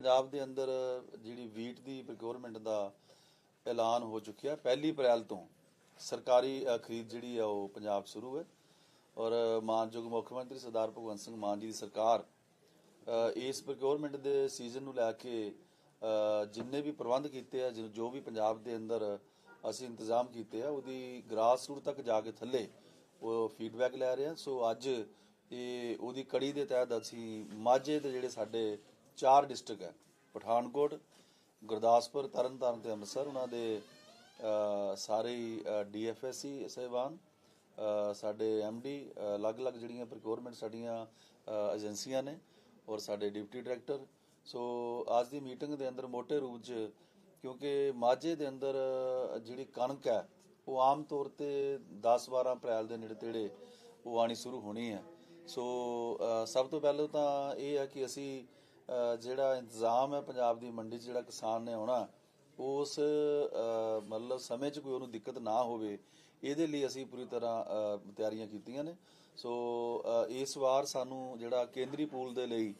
ਪੰਜਾਬ ਦੇ ਅੰਦਰ ਜਿਹੜੀ ਵੀਟ ਦੀ ਪ੍ਰੋਕਿਉਰਮੈਂਟ ਦਾ ਐਲਾਨ ਹੋ ਚੁੱਕਿਆ ਪਹਿਲੀ ਅਪ੍ਰੈਲ ਤੋਂ ਸਰਕਾਰੀ ਖਰੀਦ ਜਿਹੜੀ ਆ ਉਹ ਪੰਜਾਬ ਸ਼ੁਰੂ ਹੈ ਔਰ ਮਾਨਯੋਗ ਮੁੱਖ ਮੰਤਰੀ ਸਰਦਾਰ ਭਗਵੰਤ ਸਿੰਘ ਮਾਨ ਜੀ ਦੀ ਸਰਕਾਰ ਇਸ ਪ੍ਰੋਕਿਉਰਮੈਂਟ ਦੇ ਸੀਜ਼ਨ ਨੂੰ ਲੈ ਕੇ ਜਿੰਨੇ ਵੀ ਪ੍ਰਬੰਧ ਕੀਤੇ ਆ ਜੋ- ਜੋ ਵੀ ਪੰਜਾਬ ਦੇ ਅੰਦਰ ਅਸੀਂ ਇੰਤਜ਼ਾਮ ਕੀਤੇ ਆ, ਉਹਦੀ ਗ੍ਰਾਸ ਰੂਟ ਤੱਕ ਜਾ ਕੇ ਥੱਲੇ ਉਹ ਫੀਡਬੈਕ ਲੈ ਰਹੇ ਆ। ਸੋ ਅੱਜ ਇਹ ਉਹਦੀ ਕੜੀ ਦੇ ਤਹਿਤ ਅਸੀਂ ਮਾਝੇ ਦੇ ਜਿਹੜੇ ਸਾਡੇ ਚਾਰ ਡਿਸਟ੍ਰਿਕਟ ਹੈ। ਪਠਾਨਕੋਟ ਗੁਰਦਾਸਪੁਰ ਤਰਨਤਾਰਨ ਤੇ ਅੰਮ੍ਰਿਤਸਰ। ਉਹਨਾਂ ਦੇ ਅ, ਸਾਰੇ ਡੀਐਫਐਸਸੀ ਸਹਿਬਾਨ ਅ, ਸਾਡੇ ਐਮਡੀ ਅਲੱਗ-ਅਲੱਗ ਜਿਹੜੀਆਂ ਪ੍ਰੋਕਿਉਰਮੈਂਟ ਸਾਡੀਆਂ ਏਜੰਸੀਆਂ ਨੇ ਔਰ ਸਾਡੇ ਡਿਪਟੀ ਡਾਇਰੈਕਟਰ। ਸੋ ਅੱਜ ਦੀ ਮੀਟਿੰਗ ਦੇ ਅੰਦਰ ਮੋٹے ਰੂਪ 'ਚ ਕਿਉਂਕਿ ਮਾਝੇ ਦੇ ਅੰਦਰ ਜਿਹੜੀ ਕਣਕ ਹੈ ਉਹ ਆਮ ਤੌਰ ਤੇ 10-12 ਅਪ੍ਰੈਲ ਦੇ ਨੇੜੇ ਤੇੜੇ ਉਹ ਆਣੀ ਸ਼ੁਰੂ ਹੋਣੀ ਹੈ। ਸੋ ਸਭ ਤੋਂ ਪਹਿਲਾਂ ਤਾਂ ਇਹ ਹੈ ਕਿ ਅਸੀਂ ਜਿਹੜਾ ਇੰਤਜ਼ਾਮ ਹੈ ਪੰਜਾਬ ਦੀ ਮੰਡੀ 'ਚ ਜਿਹੜਾ ਕਿਸਾਨ ਨੇ ਆਉਣਾ ਉਸ ਮਤਲਬ ਸਮੇਂ 'ਚ ਕੋਈ ਉਹਨੂੰ ਦਿੱਕਤ ਨਾ ਹੋਵੇ ਇਹਦੇ ਲਈ ਅਸੀਂ ਪੂਰੀ ਤਰ੍ਹਾਂ ਤਿਆਰੀਆਂ ਕੀਤੀਆਂ ਨੇ। ਸੋ ਇਸ ਵਾਰ ਸਾਨੂੰ ਜਿਹੜਾ ਕੇਂਦਰੀ ਪੂਲ ਦੇ ਲਈ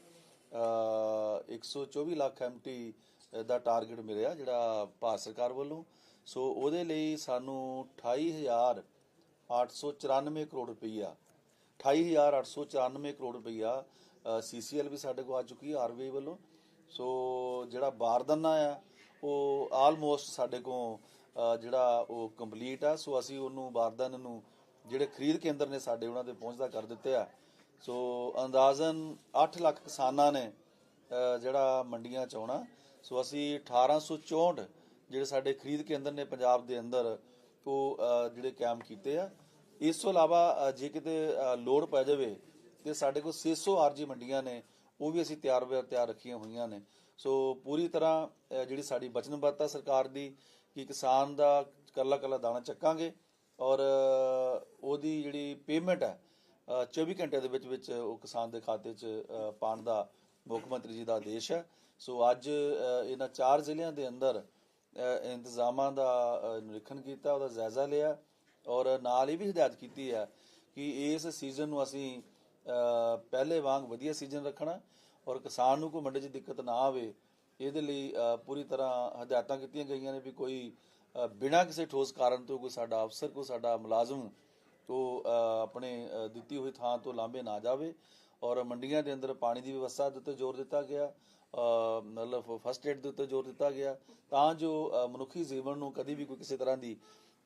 ਅ, 124 ਲੱਖ ਐਮਟੀ ਦਾ ਟਾਰਗੇਟ ਮਿਲਿਆ ਜਿਹੜਾ ਭਾਰਤ ਸਰਕਾਰ ਵੱਲੋਂ। ਸੋ ਉਹਦੇ ਲਈ ਸਾਨੂੰ 28894 ਕਰੋੜ ਰੁਪਈਆ 28894 ਕਰੋੜ ਰੁਪਈਆ ਸੀਸੀਐਲ ਵੀ ਸਾਡੇ ਕੋਲ ਆ ਚੁੱਕੀ ਹੈ ਆਰਬੀਆਈ ਵੱਲੋਂ। ਸੋ ਜਿਹੜਾ ਬਾਰਦਾਨਾ ਆ, ਉਹ ਆਲਮੋਸਟ ਸਾਡੇ ਕੋਲ ਜਿਹੜਾ ਉਹ ਕੰਪਲੀਟ ਆ। ਸੋ ਅਸੀਂ ਉਹਨੂੰ, ਬਾਰਦਾਨੇ ਨੂੰ ਜਿਹੜੇ ਖਰੀਦ ਕੇਂਦਰ ਨੇ ਸਾਡੇ, ਉਹਨਾਂ 'ਤੇ ਪਹੁੰਚਦਾ ਕਰ ਦਿੱਤੇ ਆ। ਸੋ ਅੰਦਾਜ਼ਨ 8 ਲੱਖ ਕਿਸਾਨਾਂ ਨੇ ਜਿਹੜਾ ਮੰਡੀਆਂ ਚ ਆਉਣਾ। ਸੋ ਅਸੀਂ 1864 ਜਿਹੜੇ ਸਾਡੇ ਖਰੀਦ ਕੇਂਦਰ ਨੇ ਪੰਜਾਬ ਦੇ ਅੰਦਰ, ਉਹ ਜਿਹੜੇ ਕਾਇਮ ਕੀਤੇ ਆ। ਇਸ ਤੋਂ ਇਲਾਵਾ ਜੇ ਕਿਤੇ ਲੋੜ ਪੈ ਜਾਵੇ ਤੇ ਸਾਡੇ ਕੋਲ 600 ਆਰਜੀ ਮੰਡੀਆਂ ਨੇ ਉਹ ਵੀ ਅਸੀਂ ਤਿਆਰ ਬਰ ਤਿਆਰ ਰੱਖੀਆਂ ਹੋਈਆਂ ਨੇ। ਸੋ ਪੂਰੀ ਤਰ੍ਹਾਂ ਜਿਹੜੀ ਸਾਡੀ ਵਚਨਬੱਧਤਾ ਸਰਕਾਰ ਦੀ ਕਿ ਕਿਸਾਨ ਦਾ ਕੱਲਾ ਕੱਲਾ ਦਾਣਾ ਚੱਕਾਂਗੇ ਔਰ ਉਹਦੀ ਜਿਹੜੀ ਪੇਮੈਂਟ ਹੈ ਅ, 24 ਘੰਟੇ ਦੇ ਵਿੱਚ ਵਿੱਚ ਉਹ ਕਿਸਾਨ ਦੇ ਖਾਤੇ 'ਚ ਅ, ਪਾਉਣ ਦਾ ਮੁੱਖ ਮੰਤਰੀ ਜੀ ਦਾ ਆਦੇਸ਼ ਹੈ। ਸੋ ਅੱਜ ਇਹਨਾਂ ਚਾਰ ਜ਼ਿਲ੍ਹਿਆਂ ਦੇ ਅੰਦਰ ਇੰਤਜ਼ਾਮਾਂ ਦਾ ਨਿਰੀਖਣ ਕੀਤਾ ਉਹਦਾ ਜਾਇਜ਼ਾ ਲਿਆ। ਔਰ ਨਾਲ ਇਹ ਵੀ ਹਦਾਇਤ ਕੀਤੀ ਹੈ ਕਿ ਇਸ ਸੀਜ਼ਨ ਨੂੰ ਅਸੀਂ ਪਹਿਲੇ ਵਾਂਗ ਵਧੀਆ ਸੀਜ਼ਨ ਰੱਖਣਾ ਔਰ ਕਿਸਾਨ ਨੂੰ ਕੋਈ ਮੰਡੀ 'ਚ ਦਿੱਕਤ ਨਾ ਆਵੇ। ਇਹਦੇ ਲਈ ਪੂਰੀ ਤਰ੍ਹਾਂ ਹਦਾਇਤਾਂ ਕੀਤੀਆਂ ਗਈਆਂ ਨੇ ਵੀ ਕੋਈ ਬਿਨਾਂ ਕਿਸੇ ਠੋਸ ਕਾਰਨ ਤੋਂ ਕੋਈ ਸਾਡਾ ਅਫਸਰ, ਕੋਈ ਸਾਡਾ ਮੁਲਾਜ਼ਮ ਉਹ ਆਪਣੇ ਦਿੱਤੀ ਹੋਈ ਥਾਂ ਤੋਂ ਲਾਂਭੇ ਨਾ ਜਾਵੇ ਔਰ ਮੰਡੀਆਂ ਦੇ ਅੰਦਰ ਪਾਣੀ ਦੀ ਵਿਵਸਥਾ ਦੇ ਉੱਤੇ ਜ਼ੋਰ ਦਿੱਤਾ ਗਿਆ ਮਤਲਬ ਫਸਟ ਏਡ ਦੇ ਉੱਤੇ ਜ਼ੋਰ ਦਿੱਤਾ ਗਿਆ ਤਾਂ ਜੋ ਮਨੁੱਖੀ ਜੀਵਨ ਨੂੰ ਕਦੀ ਵੀ ਕੋਈ ਕਿਸੇ ਤਰ੍ਹਾਂ ਦੀ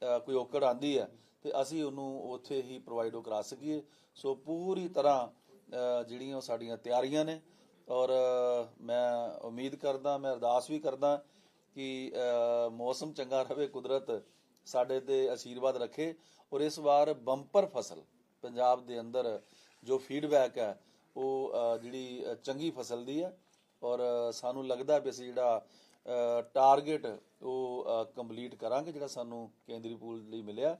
ਕੋਈ ਔਕੜ ਆਂਦੀ ਹੈ, ਤੇ ਅਸੀਂ ਉਹਨੂੰ ਉੱਥੇ ਹੀ ਪ੍ਰੋਵਾਈਡ ਕਰਾ ਸਕੀਏ। ਸੋ ਪੂਰੀ ਤਰ੍ਹਾਂ ਜਿਹੜੀਆਂ ਉਹ ਸਾਡੀਆਂ ਤਿਆਰੀਆਂ ਨੇ, ਔਰ ਮੈਂ ਉਮੀਦ ਕਰਦਾ, ਮੈਂ ਅਰਦਾਸ ਵੀ ਕਰਦਾ ਕਿ ਮੌਸਮ ਚੰਗਾ ਰਹੇ ਕੁਦਰਤ ਸਾਡੇ ਤੇ ਆਸ਼ੀਰਵਾਦ ਰੱਖੇ, ਔਰ ਇਸ ਵਾਰ ਬੰਪਰ ਫਸਲ, ਪੰਜਾਬ ਦੇ ਅੰਦਰ ਜੋ ਫੀਡਬੈਕ ਹੈ, ਉਹ ਜਿਹੜੀ ਚੰਗੀ ਫਸਲ ਦੀ ਹੈ, ਔਰ ਸਾਨੂੰ ਲੱਗਦਾ ਵੀ ਅਸੀਂ ਜਿਹੜਾ ਟਾਰਗੇਟ ਉਹ ਕੰਪਲੀਟ ਕਰਾਂਗੇ ਜਿਹੜਾ ਸਾਨੂੰ ਕੇਂਦਰੀ ਪੂਲ ਲਈ ਮਿਲਿਆ।